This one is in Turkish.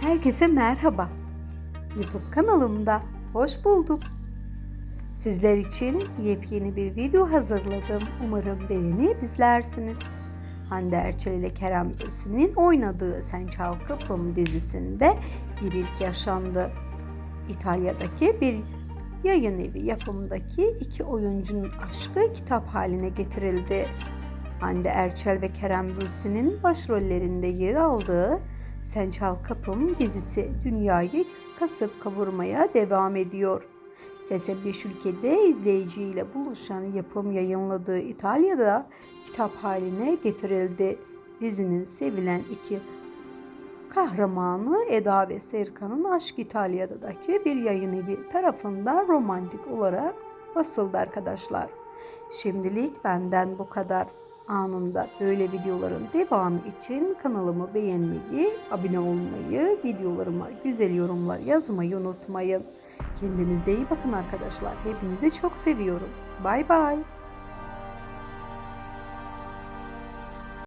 Herkese merhaba. YouTube kanalımda hoş bulduk. Sizler için yepyeni bir video hazırladım. Umarım beğenip izlersiniz. Hande Erçel ile Kerem Bürsin'in oynadığı Sen Çal Kapım dizisinde bir ilk yaşandı. İtalya'daki bir yayın evi yapımındaki iki oyuncunun aşkı kitap haline getirildi. Hande Erçel ve Kerem Bürsin'in başrollerinde yer aldığı Sen Çal Kapım dizisi dünyayı kasıp kavurmaya devam ediyor. Sese 5 ülkede izleyiciyle buluşan yapım yayınladığı İtalya'da kitap haline getirildi. Dizinin sevilen iki kahramanı Eda ve Serkan'ın Aşk İtalya'daki bir yayın evi tarafından romantik olarak basıldı arkadaşlar. Şimdilik benden bu kadar anında böyle videoların devamı için kanalımı beğenmeyi, abone olmayı, videolarıma güzel yorumlar yazmayı unutmayın. Kendinize iyi bakın arkadaşlar. Hepinizi çok seviyorum. Bay bay.